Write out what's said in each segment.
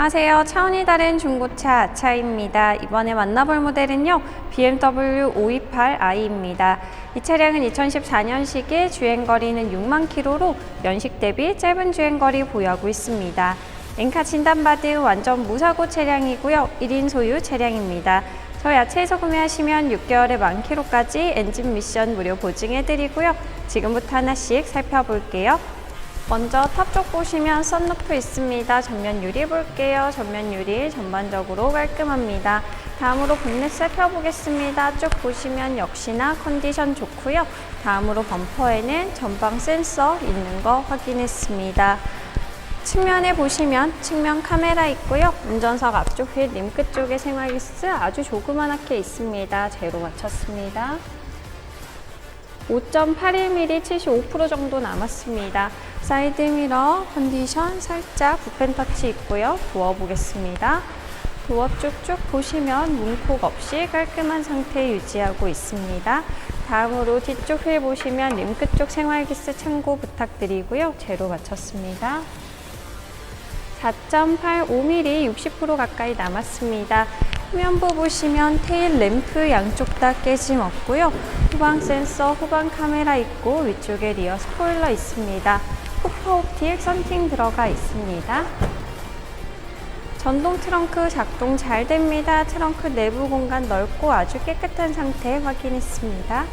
안녕하세요. 차원이 다른 중고차 아차입니다. 이번에 만나볼 모델은요. BMW 528i입니다. 이 차량은 2014년식에 주행거리는 6만 킬로로 연식 대비 짧은 주행거리 보유하고 있습니다. 엔카 진단받은 완전 무사고 차량이고요. 1인 소유 차량입니다. 저희 야채에서 구매하시면 6개월에 만 킬로까지 엔진 미션 무료 보증해드리고요. 지금부터 하나씩 살펴볼게요. 먼저 탑 쪽 보시면 썬루프 있습니다. 전면 유리 볼게요. 전면 유리 전반적으로 깔끔합니다. 다음으로 본넷 살펴보겠습니다. 쭉 보시면 역시나 컨디션 좋고요. 다음으로 범퍼에는 전방 센서 있는 거 확인했습니다. 측면에 보시면 측면 카메라 있고요. 운전석 앞쪽 휠 림크 쪽에 생활기스 아주 조그만하게 있습니다. 제로 맞췄습니다. 5.81mm 75% 정도 남았습니다. 사이드 미러 컨디션 살짝 붓펜 터치 있고요. 도어 보겠습니다. 도어 쭉쭉 보시면 문콕 없이 깔끔한 상태 유지하고 있습니다. 다음으로 뒤쪽 휠 보시면 림크 쪽 생활기스 참고 부탁드리고요. 제로 맞췄습니다. 4.85mm 60% 가까이 남았습니다. 후면부 보시면 테일 램프 양쪽 다 깨짐 없고요. 후방 센서, 후방 카메라 있고 위쪽에 리어 스포일러 있습니다. 후퍼 옵틱 선팅 들어가 있습니다. 전동 트렁크 작동 잘 됩니다. 트렁크 내부 공간 넓고 아주 깨끗한 상태 확인했습니다.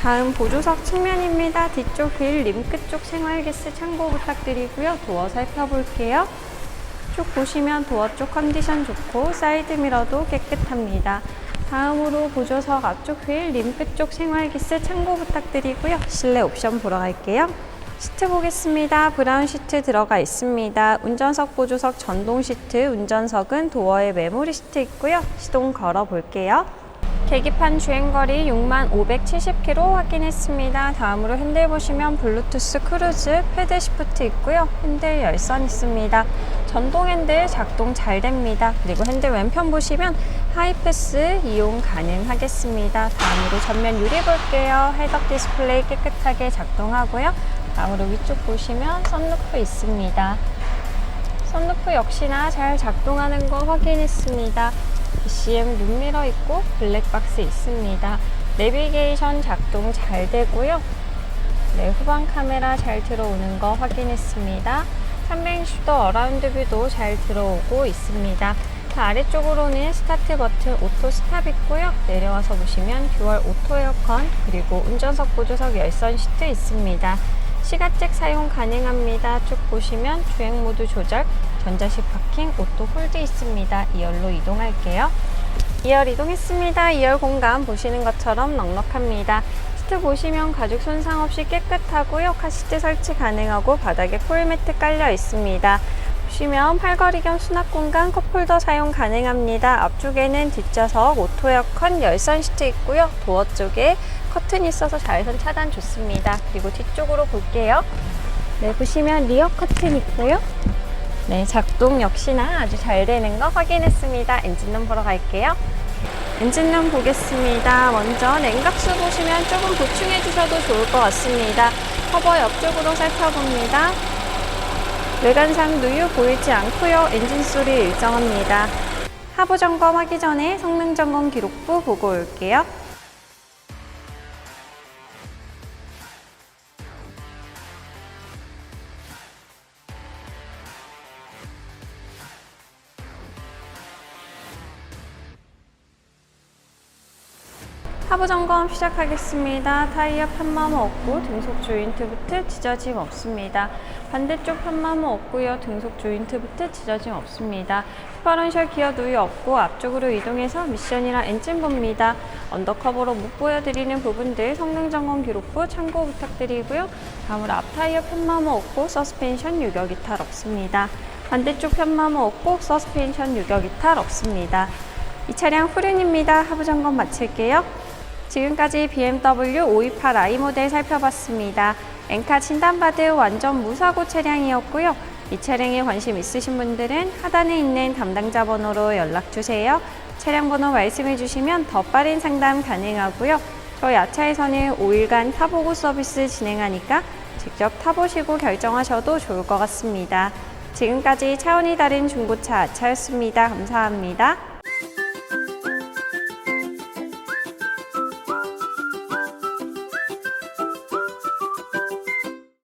다음 보조석 측면입니다. 뒤쪽 휠 림크 쪽 생활기스 참고 부탁드리고요. 도어 살펴볼게요. 쭉 보시면 도어 쪽 컨디션 좋고 사이드 미러도 깨끗합니다. 다음으로 보조석 앞쪽 휠 림프 쪽 생활기스 참고 부탁드리고요. 실내 옵션 보러 갈게요. 시트 보겠습니다. 브라운 시트 들어가 있습니다. 운전석 보조석 전동 시트, 운전석은 도어에 메모리 시트 있고요. 시동 걸어 볼게요. 계기판 주행거리 6만 570km 확인했습니다. 다음으로 핸들 보시면 블루투스 크루즈, 패드 시프트 있고요. 핸들 열선 있습니다. 전동 핸들 작동 잘 됩니다. 그리고 핸들 왼편 보시면 하이패스 이용 가능하겠습니다. 다음으로 전면 유리 볼게요. 헤드업 디스플레이 깨끗하게 작동하고요. 다음으로 위쪽 보시면 썬루프 있습니다. 썬루프 역시나 잘 작동하는 거 확인했습니다. BCM 룸미러 있고 블랙박스 있습니다. 내비게이션 작동 잘 되고요. 네, 후방 카메라 잘 들어오는 거 확인했습니다. 360도 어라운드 뷰도 잘 들어오고 있습니다. 그 아래쪽으로는 스타트 버튼 오토 스탑 있고요. 내려와서 보시면 듀얼 오토 에어컨 그리고 운전석 보조석 열선 시트 있습니다. 시가잭 사용 가능합니다. 쭉 보시면 주행 모드 조절, 전자식 파킹, 오토 홀드 있습니다. 2열로 이동할게요. 2열 이동했습니다. 2열 공간 보시는 것처럼 넉넉합니다. 시트 보시면 가죽 손상 없이 깨끗하고요. 카시트 설치 가능하고 바닥에 폴매트 깔려 있습니다. 보시면 팔걸이 겸 수납 공간 컵홀더 사용 가능합니다. 앞쪽에는 뒷좌석 오토 에어컨 열선 시트 있고요. 도어 쪽에 커튼이 있어서 자외선 차단 좋습니다. 그리고 뒤쪽으로 볼게요. 네, 보시면 리어 커튼 있고요. 네, 작동 역시나 아주 잘 되는 거 확인했습니다. 엔진룸 보러 갈게요. 엔진룸 보겠습니다. 먼저 냉각수 보시면 조금 보충해 주셔도 좋을 것 같습니다. 커버 옆쪽으로 살펴봅니다. 외관상 누유 보이지 않고요. 엔진 소리 일정합니다. 하부 점검하기 전에 성능 점검 기록부 보고 올게요. 하부 점검 시작하겠습니다. 타이어 편마모 없고 등속 조인트부트 찢어짐 없습니다. 반대쪽 편마모 없고요. 등속 조인트부트 찢어짐 없습니다. 디퍼런셜 기어 누유 없고 앞쪽으로 이동해서 미션이랑 엔진 봅니다. 언더커버로 못 보여드리는 부분들 성능 점검 기록부 참고 부탁드리고요. 다음으로 앞 타이어 편마모 없고 서스펜션 유격 이탈 없습니다. 반대쪽 편마모 없고 서스펜션 유격 이탈 없습니다. 이 차량 후륜입니다. 하부 점검 마칠게요. 지금까지 BMW 528i 모델 살펴봤습니다. 엔카 진단받은 완전 무사고 차량이었고요. 이 차량에 관심 있으신 분들은 하단에 있는 담당자 번호로 연락 주세요. 차량 번호 말씀해 주시면 더 빠른 상담 가능하고요. 저희 아차에서는 5일간 타보고 서비스 진행하니까 직접 타보시고 결정하셔도 좋을 것 같습니다. 지금까지 차원이 다른 중고차 아차였습니다. 감사합니다.